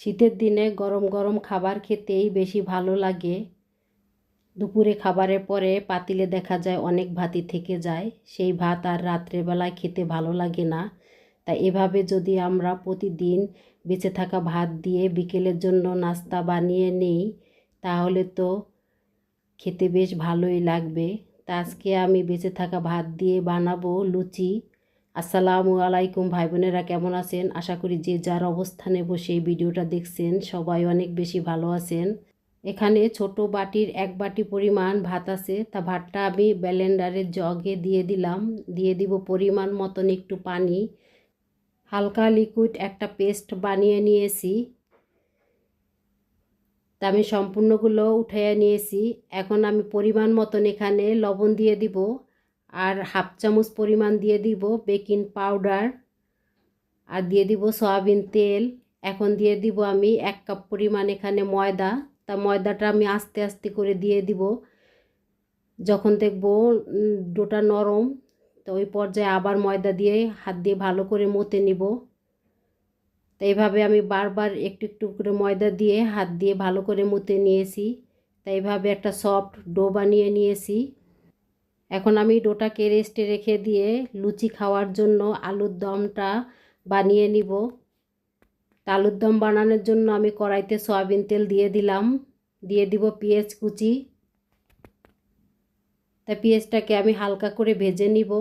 শীতের দিনে গরম গরম খাবার খেতেই বেশি ভালো লাগে। দুপুরে খাবারের পরে পাতিলে দেখা যায় অনেক ভাতই থেকে যায়। সেই ভাত আর রাত্রেবেলায় খেতে ভালো লাগে না। তাই এভাবে যদি আমরা প্রতিদিন বেঁচে থাকা ভাত দিয়ে বিকেলের জন্য নাস্তা বানিয়ে নিই, তাহলে তো খেতে বেশ ভালোই লাগবে। তা আজকে আমি বেঁচে থাকা ভাত দিয়ে বানাবো লুচি। আসসালামু আলাইকুম ভাই বোনেরা কেমন আছেন? আশা করি যে যার অবস্থানে বসে এই ভিডিওটা দেখছেন, সবাই অনেক বেশি ভালো আছেন। এখানে ছোট বাটির এক বাটি পরিমাণ ভাত আছে। তা ভাতটা আমি ব্যালেন্ডারের জগে দিয়ে দিলাম। দিয়ে দিব পরিমাণ মতন একটু পানি। হালকা লিকুইড একটা পেস্ট বানিয়ে নিয়েছি। তা আমি সম্পূর্ণগুলো উঠাইয়া নিয়েছি। এখন আমি পরিমাণ মতন এখানে লবণ দিয়ে দিব। আর হাফ চামচ পরিমাণ দিয়ে দিব বেকিং পাউডার। আর দিয়ে দিব সয়াবিন তেল। এখন দিয়ে দিব আমি এক কাপ পরিমাণ এখানে ময়দা। তা ময়দাটা আমি আস্তে আস্তে করে দিয়ে দিব। যখন দেখব ডোটা নরম, তো ওই পর্যায়ে আবার ময়দা দিয়ে হাত দিয়ে ভালো করে মতে নিব। তো এইভাবে আমি বারবার একটু একটু করে ময়দা দিয়ে হাত দিয়ে ভালো করে মুতে নিয়েছি। তাই এইভাবে একটা সফট ডো বানিয়ে নিয়েছি। এখন আমি ডোটাকে রেস্টে রেখে দিয়ে লুচি খাওয়ার জন্য আলুর দমটা বানিয়ে নিব। আলুর দম বানানোর জন্য আমি কড়াইতে সয়াবিন তেল দিয়ে দিলাম। দিয়ে দিব পেঁয়াজ কুচি। তা পেঁয়াজটাকে আমি হালকা করে ভেজে নিব।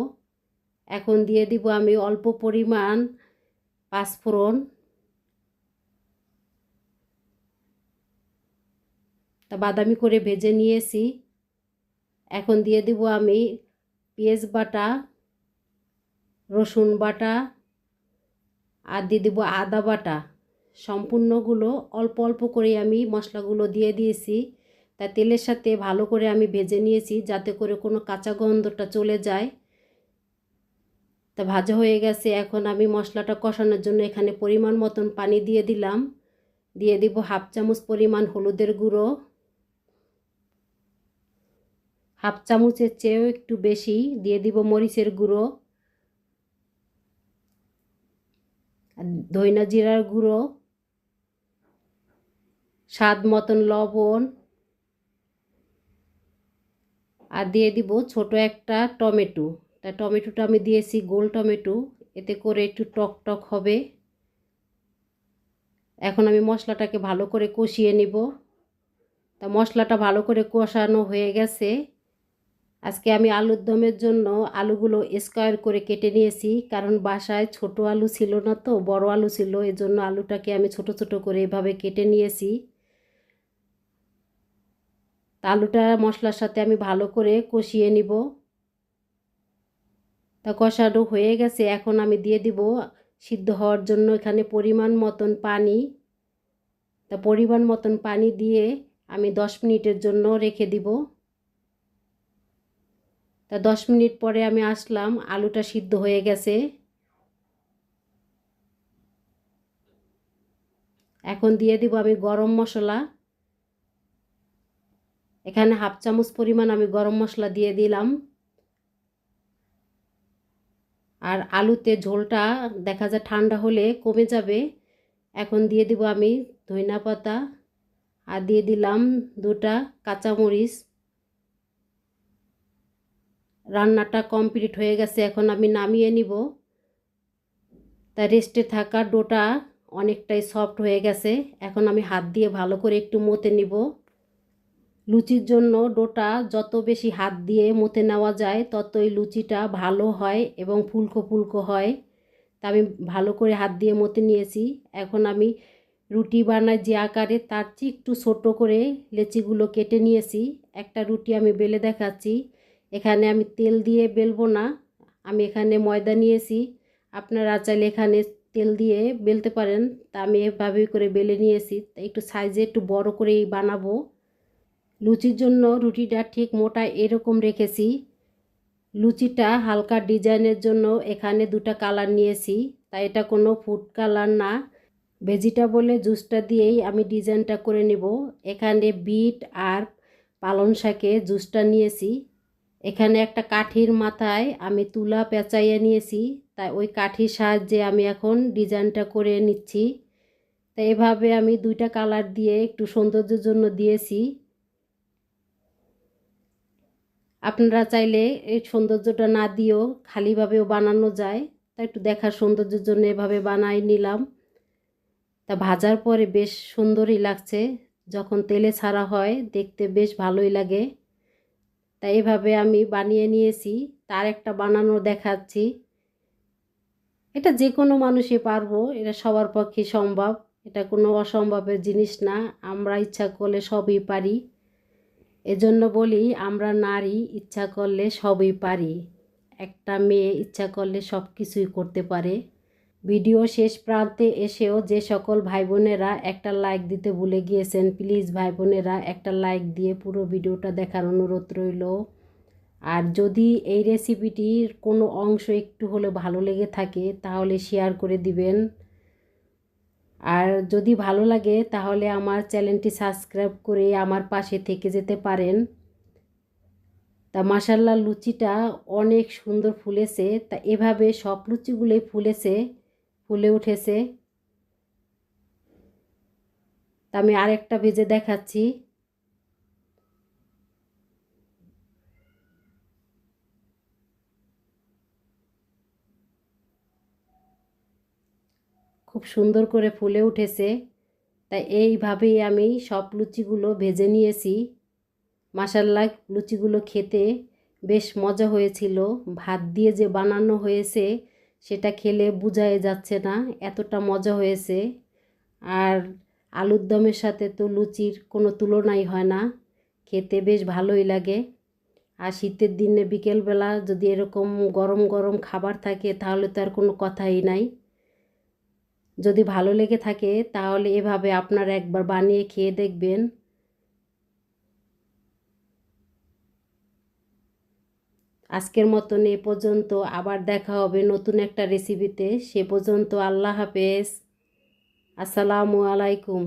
এখন দিয়ে দিব আমি অল্প পরিমাণ পাঁচফোড়ন। তা বাদামি করে ভেজে নিয়েছি। এখন দিয়ে দিব আমি পেঁয়াজ বাটা, রসুন বাটা আর দিয়ে দেবো আদা বাটা। সম্পূর্ণগুলো অল্প অল্প করে আমি মশলাগুলো দিয়ে দিয়েছি। তা তেলের সাথে ভালো করে আমি ভেজে নিয়েছি যাতে করে কোনো কাঁচা গন্ধটা চলে যায়। তা ভাজা হয়ে গেছে। এখন আমি মশলাটা কষানোর জন্য এখানে পরিমাণ মতন পানি দিয়ে দিলাম। দিয়ে দিব হাফ চামচ পরিমাণ হলুদের গুঁড়ো। হাফ চামচের চেয়েও একটু বেশি দিয়ে দিব মরিচের গুঁড়ো। ধইনা জিরার গুঁড়ো। স্বাদ মতন লবণ। আর দিয়ে দিব ছোট একটা টমেটো। তা টমেটোটা আমি দিয়েছি গোল টমেটো, এতে করে একটু টক টক হবে। এখন আমি মশলাটাকে ভালো করে কষিয়ে নিব। তা মশলাটা ভালো করে কষানো হয়ে গেছে। আজকে আমি আলুর দমের জন্য আলুগুলো স্কোয়ার করে কেটে নিয়েছি, কারণ বাসায় ছোট আলু ছিল না তো, বড় আলু ছিল, এজন্য আলুটাকে আমি ছোট ছোট করে এভাবে কেটে নিয়েছি। আলুটা মশলার সাথে আমি ভালো করে কষিয়ে নিব। তা কষানো হয়ে গেছে, এখন আমি দিয়ে দিব সিদ্ধ হওয়ার জন্য এখানে পরিমাণ মতন পানি। তা পরিমাণ মতন পানি দিয়ে আমি দশ মিনিটের জন্য রেখে দিব। তা দশ মিনিট পরে আমি আসলাম, আলুটা সিদ্ধ হয়ে গেছে। এখন দিয়ে দিব আমি গরম মশলা। এখানে হাফ চামচ পরিমাণ আমি গরম মশলা দিয়ে দিলাম। আর আলুতে ঝোলটা দেখা যায় ঠান্ডা হলে কমে যাবে। এখন দিয়ে দিব আমি ধইনা পাতা। আর দিয়ে দিলাম দুটা কাঁচামরিচ। রান্নাটা কমপ্লিট হয়ে গেছে, এখন আমি নামিয়ে নিব। তা রেস্টে থাকা ডোটা অনেকটাই সফট হয়ে গেছে, এখন আমি হাত দিয়ে ভালো করে একটু মতে নিব। লুচির জন্য ডোটা যত বেশি হাত দিয়ে মতে নেওয়া যায়, ততই লুচিটা ভালো হয় এবং ফুলকো ফুলকো হয়। তা আমি ভালো করে হাত দিয়ে মতে নিয়েছি, এখন আমি রুটি বানাই যে আকারে, তার চেয়ে একটু ছোটো করে লেচিগুলো কেটে নিয়েছি। একটা রুটি আমি বেলে দেখাচ্ছি। এখানে আমি তেল দিয়ে বেলবো না। আমি এখানে ময়দা নিয়েছি। আপনারা চাইলে এখানে তেল দিয়ে বেলতে পারেন। তা আমি এভাবেই করে বেলে নিয়েছি। একটু সাইজে একটু বড় করেই বানাবো। লুচির জন্য রুটিটা ঠিক মোটা এরকম রেখেছি। লুচিটা হালকা ডিজাইনের জন্য এখানে দুটা কালার নিয়েছি। তাই এটা কোনো ফুড কালার না। ভেজিটেবলে জুসটা দিয়েই আমি ডিজাইনটা করে নেব। এখানে বিট আর পালং শাকে জুসটা নিয়েছি। এখানে একটা কাঠির মাথায় আমি তুলা পেঁচাইয়ে নিয়েছি, তাই ওই কাঠির সাহায্যে আমি এখন ডিজাইনটা করে নিচ্ছি। তা এভাবে আমি দুইটা কালার দিয়ে একটু সৌন্দর্যের জন্য দিয়েছি। আপনারা চাইলে এই সৌন্দর্যটা না দিয়েও খালিভাবেও বানানো যায় তা একটু দেখার সৌন্দর্যের জন্য এভাবে বানাই নিলাম। তা ভাজার পরে বেশ সুন্দরই লাগছে, যখন তেলে ছাড়া হয় দেখতে বেশ ভালোই লাগে। তাই এভাবে আমি বানিয়ে নিয়েছি। তার একটা বানানো দেখাচ্ছি। এটা যে কোনো মানুষই পারব, এটা সবার পক্ষে সম্ভব। এটা কোনো অসম্ভবের জিনিস না, আমরা ইচ্ছা করলে সবই পারি। এজন্য বলি, আমরা নারী, ইচ্ছা করলে সবই পারি। একটা মেয়ে ইচ্ছা করলে সব কিছুই করতে পারে। ভিডিও শেষ প্রান্তে এসেও যে সকল ভাই বোনেরা একটা লাইক দিতে ভুলে গিয়েছেন, প্লিজ ভাই বোনেরা একটা লাইক দিয়ে পুরো ভিডিওটা দেখার অনুরোধ রইল। আর যদি এই রেসিপিটির কোনো অংশ একটু হলে ভালো লেগে থাকে, তাহলে শেয়ার করে দিবেন। আর যদি ভালো লাগে, তাহলে আমার চ্যানেলটি সাবস্ক্রাইব করে আমার পাশে থেকে যেতে পারেন। তা মাসাল্লা লুচিটা অনেক সুন্দর ফুলেছে। তা এভাবে সব লুচিগুলোই ফুলেছে। ফুলে উঠেছে। তা আমি আরেকটা ভেজে দেখাচ্ছি। খুব সুন্দর করে ফুলে উঠেছে। তাই এইভাবেই আমি সব লুচিগুলো ভেজে নিয়েছি। মাসাল্লা লুচিগুলো খেতে বেশ মজা হয়েছিল। ভাত দিয়ে যে বানানো হয়েছে সেটা খেলে বোঝাই যাচ্ছে না, এতটা মজা হয়েছে। আর আলুর দমের সাথে তো লুচির কোনো তুলনাই হয় না, খেতে বেশ ভালোই লাগে। আর শীতের দিনে বিকেলবেলা যদি এরকম গরম গরম খাবার থাকে, তাহলে তো আর কোনো কথাই নাই। যদি ভালো লেগে থাকে, তাহলে এভাবে আপনারা একবার বানিয়ে খেয়ে দেখবেন। আজকের মতন এ পর্যন্ত আবার দেখা হবে নতুন একটা রেসিপিতে সে পর্যন্ত আল্লাহ হাফেজ। আসসালামু আলাইকুম।